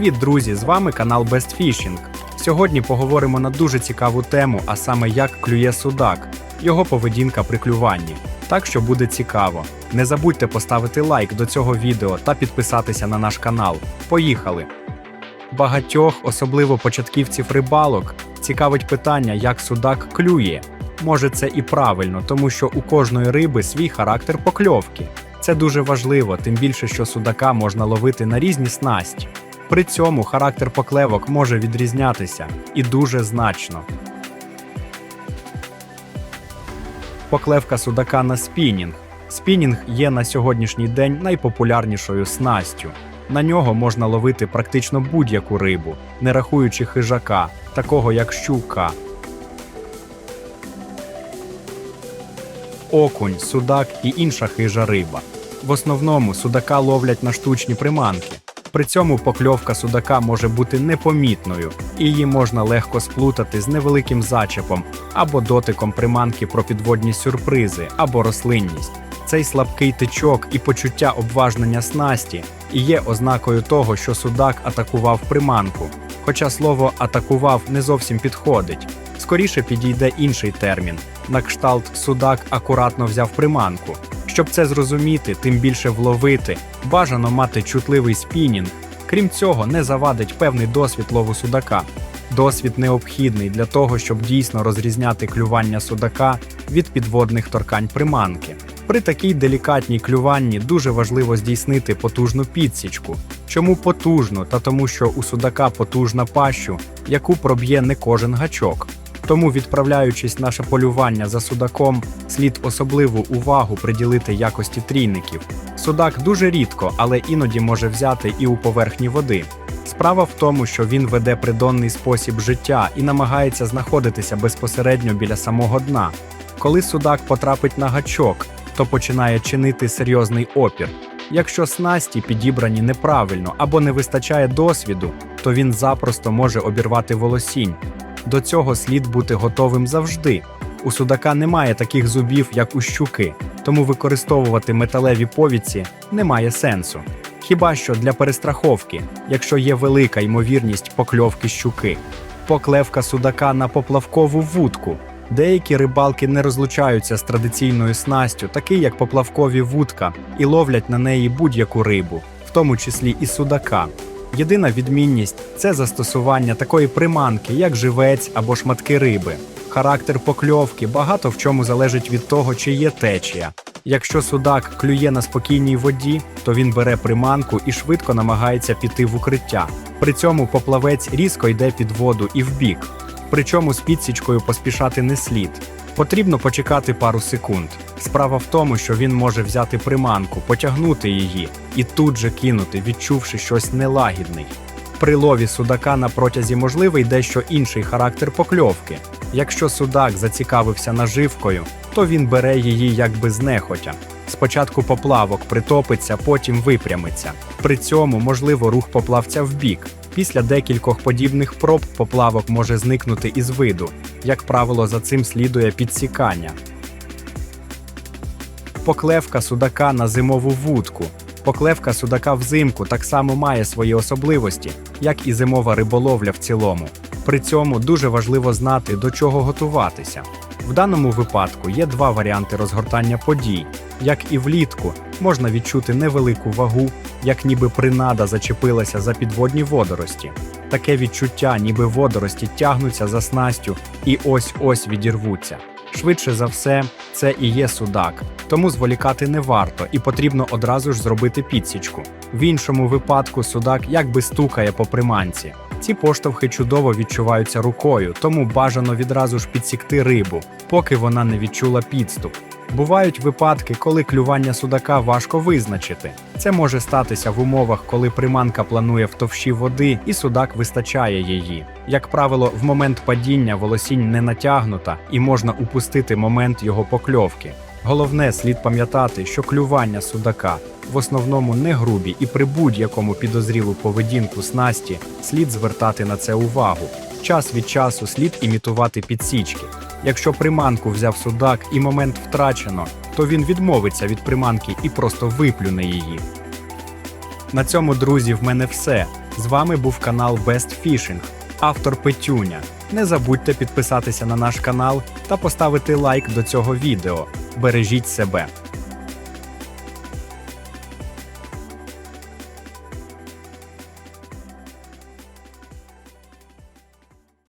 Привіт, друзі! З вами канал Best Fishing. Сьогодні поговоримо на дуже цікаву тему, а саме як клює судак, його поведінка при клюванні. Так що буде цікаво. Не забудьте поставити лайк до цього відео та підписатися на наш канал. Поїхали! Багатьох, особливо початківців рибалок, цікавить питання, як судак клює. Може, це і правильно, тому що у кожної риби свій характер покльовки. Це дуже важливо, тим більше, що судака можна ловити на різні снасті. При цьому характер поклевок може відрізнятися і дуже значно. Поклевка судака на спінінг. Спінінг є на сьогоднішній день найпопулярнішою снастю. На нього можна ловити практично будь-яку рибу, не рахуючи хижака, такого як щука. Окунь, судак і інша хижа риба. В основному судака ловлять на штучні приманки. При цьому покльовка судака може бути непомітною, і її можна легко сплутати з невеликим зачепом або дотиком приманки про підводні сюрпризи або рослинність. Цей слабкий тичок і почуття обважнення снасті і є ознакою того, що судак атакував приманку. Хоча слово атакував не зовсім підходить. Скоріше підійде інший термін на кшталт судак акуратно взяв приманку. Щоб це зрозуміти, тим більше вловити, бажано мати чутливий спінінг. Крім цього, не завадить певний досвід лову судака. Досвід необхідний для того, щоб дійсно розрізняти клювання судака від підводних торкань приманки. При такій делікатній клюванні дуже важливо здійснити потужну підсічку. Чому потужну? Та тому, що у судака потужна пащу, яку проб'є не кожен гачок. Тому, відправляючись наше полювання за судаком, слід особливу увагу приділити якості трійників. Судак дуже рідко, але іноді може взяти і у поверхні води. Справа в тому, що він веде придонний спосіб життя і намагається знаходитися безпосередньо біля самого дна. Коли судак потрапить на гачок, то починає чинити серйозний опір. Якщо снасті підібрані неправильно або не вистачає досвіду, то він запросто може обірвати волосінь. До цього слід бути готовим завжди. У судака немає таких зубів, як у щуки, тому використовувати металеві повідці немає сенсу. Хіба що для перестраховки, якщо є велика ймовірність покльовки щуки. Поклевка судака на поплавкову вудку. Деякі рибалки не розлучаються з традиційною снастю, такі як поплавкові вудка, і ловлять на неї будь-яку рибу, в тому числі і судака. Єдина відмінність це застосування такої приманки, як живець або шматки риби. Характер покльовки багато в чому залежить від того, чи є течія. Якщо судак клює на спокійній воді, то він бере приманку і швидко намагається піти в укриття. При цьому поплавець різко йде під воду і вбік. Причому з підсічкою поспішати не слід. Потрібно почекати пару секунд. Справа в тому, що він може взяти приманку, потягнути її і тут же кинути, відчувши щось нелагідний. При лові судака на протязі можливий дещо інший характер покльовки. Якщо судак зацікавився наживкою, то він бере її якби знехотя. Спочатку поплавок притопиться, потім випрямиться. При цьому можливо рух поплавця вбік. Після декількох подібних проб поплавок може зникнути із виду. Як правило, за цим слідує підсікання. Поклевка судака на зимову вудку. Поклевка судака взимку так само має свої особливості, як і зимова риболовля в цілому. При цьому дуже важливо знати, до чого готуватися. В даному випадку є два варіанти розгортання подій. Як і влітку, можна відчути невелику вагу, як ніби принада зачепилася за підводні водорості. Таке відчуття, ніби водорості тягнуться за снастю і ось-ось відірвуться. Швидше за все, це і є судак, тому зволікати не варто і потрібно одразу ж зробити підсічку. В іншому випадку судак якби стукає по приманці. Ці поштовхи чудово відчуваються рукою, тому бажано відразу ж підсікти рибу, поки вона не відчула підступ. Бувають випадки, коли клювання судака важко визначити. Це може статися в умовах, коли приманка планує в товщі води і судак вистачає її. Як правило, в момент падіння волосінь не натягнута і можна упустити момент його покльовки. Головне слід пам'ятати, що клювання судака в основному не грубі, і при будь-якому підозрілу поведінку снасті слід звертати на це увагу. Час від часу слід імітувати підсічки. Якщо приманку взяв судак і момент втрачено, то він відмовиться від приманки і просто виплюне її. На цьому, друзі, в мене все. З вами був канал Best Fishing, автор Петюня. Не забудьте підписатися на наш канал та поставити лайк до цього відео. Бережіть себе.